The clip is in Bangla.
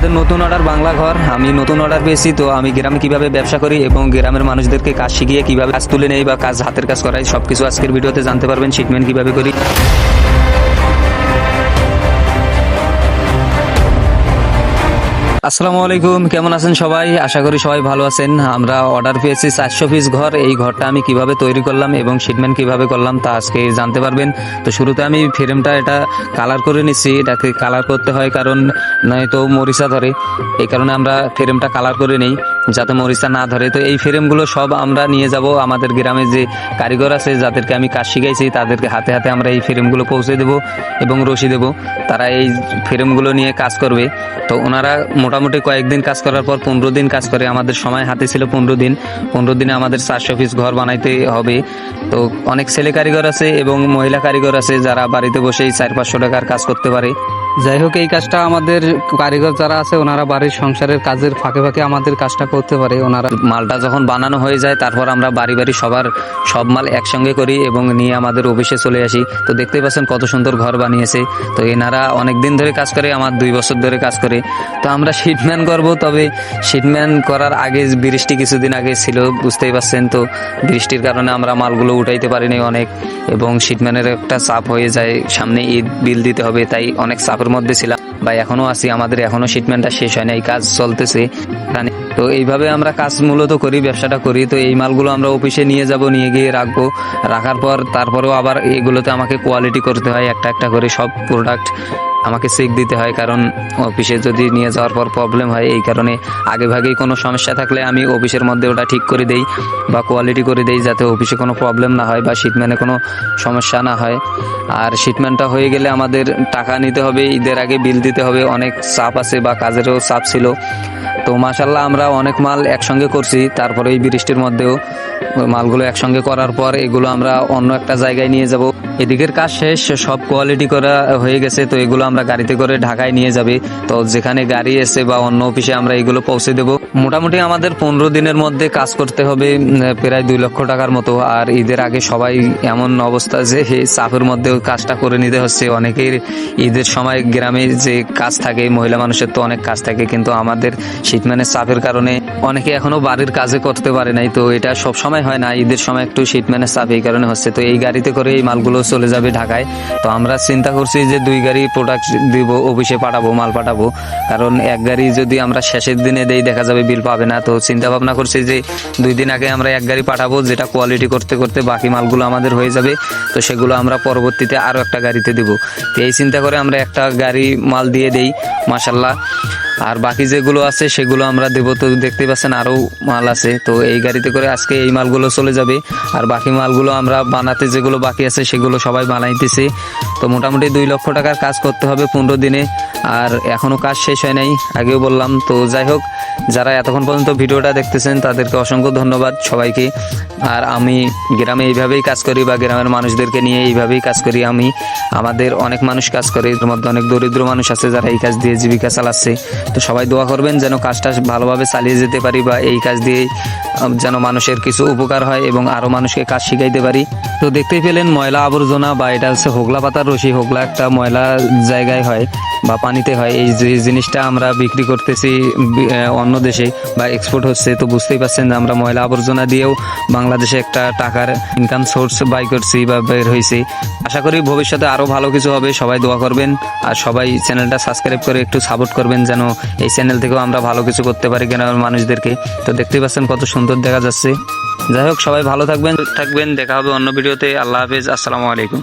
আমাদের নতুন অর্ডার বাংলা ঘর। আমি নতুন অর্ডার পেয়েছি, তো আমি গ্রামে কীভাবে ব্যবসা করি এবং গ্রামের মানুষদেরকে কাজ শিখিয়ে কীভাবে কাজ তুলে নেই বা কাজ হাতের কাজ করাই, সবকিছু আজকের ভিডিওতে জানতে পারবেন। ট্রিটমেন্ট কীভাবে করি। আসসালামু আলাইকুম, কেমন আছেন সবাই? আশা করি সবাই ভালো আছেন। আমরা অর্ডার পেয়েছি চারশো পিস ঘর। এই ঘরটা আমি কীভাবে তৈরি করলাম এবং শিটমেন্ট কীভাবে করলাম তা আজকে জানতে পারবেন। তো শুরুতে আমি ফ্রেমটা এটা কালার করে নিচ্ছি। এটাকে কালার করতে হয় কারণ নয়তো মরিচা ধরে। এই কারণে আমরা ফ্রেমটা কালার করে নেই। যাতে মরিচা না ধরে। তো এই ফ্রেমগুলো সব আমরা নিয়ে যাব। আমাদের গ্রামে যে কারিগর আছে, যাদেরকে আমি কাজ শিখাইছি, তাদেরকে হাতে হাতে আমরা এই ফ্রেমগুলো পৌঁছে দেব এবং রশি দেব। তারা এই ফ্রেমগুলো নিয়ে কাজ করবে। তো ওনারা মোটামুটি কয়েকদিন কাজ করার পর পনেরো দিন কাজ করে। আমাদের সময় হাতে ছিল পনেরো দিন। পনেরো দিনে আমাদের চারশো পিস ঘর বানাইতে হবে। তো অনেক ছেলে কারিগর আছে এবং মহিলা কারিগর আছে, যারা বাড়িতে বসেই চার পাঁচশো টাকার কাজ করতে পারে। যাই হোক, এই কাজটা আমাদের কারিগর যারা আছে, ওনারা বাড়ির সংসারের কাজের ফাঁকে ফাঁকে আমাদের কাজটা করতে পারে। ওনারা মালটা যখন বানানো হয়ে যায়, তারপর আমরা বাড়ি বাড়ি সবার সব মাল একসঙ্গে করি এবং নিয়ে আমাদের অফিসে চলে আসি। তো দেখতেই পাচ্ছেন কত সুন্দর ঘর বানিয়েছে। তো এনারা অনেক দিন ধরে কাজ করে, আমার দুই বছর ধরে কাজ করে। তো আমরা শিটম্যান করব, তবে শিটম্যান করার আগে বৃষ্টি কিছুদিন আগে ছিল, বুঝতেই পারছেন তো। বৃষ্টির কারণে আমরা মালগুলো উঠাইতে পারিনি অনেক এবং শিটম্যানের একটা চাপ হয়ে যায়, সামনে ঈদ বিল দিতে হবে, তাই অনেক চাপের মধ্যে ছিলাম। বা এখনও আছি, আমাদের এখনও শিটমেন্টটা শেষ হয় না এই কাজ চলতেছে। তো এইভাবে আমরা কাজ মূলত করি, ব্যবসাটা করি। তো এই মালগুলো আমরা অফিসে নিয়ে যাব, নিয়ে গিয়ে রাখব। রাখার পর তারপরেও আবার এগুলোতে আমাকে কোয়ালিটি করতে হয়, একটা একটা করে সব প্রোডাক্ট আমাকে চেক দিতে হয় কারণ অফিসে যদি নিয়ে যাওয়ার পর প্রবলেম হয়, এই কারণে আগে ভাগেই কোনো সমস্যা থাকলে আমি অফিসের মধ্যে ওটা ঠিক করে দেই বা কোয়ালিটি করে দেই যাতে অফিসে কোনো প্রবলেম না হয় বা শিটম্যানে কোনো সমস্যা না হয়। আর শিটম্যানটা হয়ে গেলে আমাদের টাকা নিতে হবে, ঈদের আগে বিল দিতে হবে, অনেক চাপ আছে বা কাজেরও চাপ ছিল। তো মাসাল্লাহ আমরা অনেক মাল একসঙ্গে করছি, তারপরে এই বৃষ্টির মধ্যেও মালগুলো একসঙ্গে করার পর এগুলো আমরা অন্য একটা জায়গায় নিয়ে যাব। এদিকের কাজ শেষ, সব কোয়ালিটি করা হয়ে গেছে, তো এগুলো আমরা গাড়িতে করে ঢাকায় নিয়ে যাবে। তো যেখানে গাড়ি এসে বা অন্য অফিসে আমরা এগুলো পৌঁছে দেব। মোটামুটি আমাদের পনেরো দিনের মধ্যে কাজ করতে হবে প্রায় দুই লক্ষ টাকার মতো। আর ঈদের আগে সবাই এমন অবস্থা যে চাপের মধ্যেও কাজটা করে নিতে হচ্ছে। অনেকের ঈদের সময় গ্রামে যে কাজ থাকে, মহিলা মানুষের তো অনেক কাজ থাকে, কিন্তু আমাদের শীতম্যানের চাপের কারণে অনেকে এখনও বাড়ির কাজে করতে পারে নাই। তো এটা সব সময় হয় না, ঈদের সময় একটু শীতম্যানের চাপ এই কারণে হচ্ছে। তো এই গাড়িতে করে এই মালগুলো চলে যাবে ঢাকায়। তো আমরা চিন্তা করছি যে দুই গাড়ি প্রোডাক্ট দিব অফিসে পাঠাবো, মাল পাঠাবো। কারণ এক গাড়ি যদি আমরা শেষের দিনে দেই, দেখা যাবে বিল পাবে না। তো চিন্তা ভাবনা করছি যে দুই দিন আগে আমরা এক গাড়ি পাঠাবো, যেটা কোয়ালিটি করতে করতে বাকি মালগুলো আমাদের হয়ে যাবে। তো সেগুলো আমরা পরবর্তীতে আরও একটা গাড়িতে দিব। তো এই চিন্তা করে আমরা একটা গাড়ি মাল দিয়ে দেই মাসাল্লাহ আর বাকি যেগুলো আছে, সেগুলো আমরা দেবো। তো দেখতে পাচ্ছেন আরও মাল আছে। তো এই গাড়িতে করে আজকে এই মালগুলো চলে যাবে। আর বাকি মালগুলো আমরা বানাতে যেগুলো বাকি আছে, সেগুলো সবাই বানাইতেছে তো মোটামুটি দুই লক্ষ টাকার কাজ করতে হবে পনেরো দিনে। আর এখনও কাজ শেষ হয় নাই, আগেও বললাম। তো যাই হোক, যারা এতক্ষণ পর্যন্ত ভিডিওটা দেখতেছেন, তাদেরকে অসংখ্য ধন্যবাদ সবাইকে। আর আমি গ্রামে এইভাবেই কাজ করি বা গ্রামের মানুষদেরকে নিয়ে এইভাবেই কাজ করি আমি। আমাদের অনেক মানুষ কাজ করে, এর মধ্যে অনেক দরিদ্র মানুষ আছে যারা এই কাজ দিয়ে জীবিকা চালাচ্ছে। তো সবাই দোয়া করবেন যেন কাজটা ভালোভাবে চালিয়ে যেতে পারি বা এই কাজ দিয়ে যেন মানুষের কিছু উপকার হয় এবং আরও মানুষকে কাজ শিখাইতে পারি। তো দেখতেই পেলেন ময়লা আবর্জনা বা এটা হচ্ছে হোগলা পাতার রশি, হোগলা একটা ময়লা জায়গায় হয় বা পানিতে হয়। এই যে জিনিসটা আমরা বিক্রি করতেছি অন্য দেশে বা এক্সপোর্ট হচ্ছে, তো বুঝতেই পারছেন যে আমরা ময়লা আবর্জনা দিয়েও বাংলাদেশে একটা টাকার ইনকাম সোর্স বাই করছি বা বের হয়েছি আশা করি ভবিষ্যতে আরও ভালো কিছু হবে, সবাই দোয়া করবেন আর সবাই চ্যানেলটা সাবস্ক্রাইব করে একটু সাপোর্ট করবেন যেন এই চ্যানেল থেকেও আমরা ভালো কিছু করতে পারি গ্রামের মানুষদেরকে। তো দেখতেই পাচ্ছেন কত সুন্দর দেখা যাচ্ছে। যাই হোক, সবাই ভালো থাকবেন থাকবেন। দেখা হবে অন্য ভিডিওতে। আল্লাহ হাফেজ। আসসালামু আলাইকুম।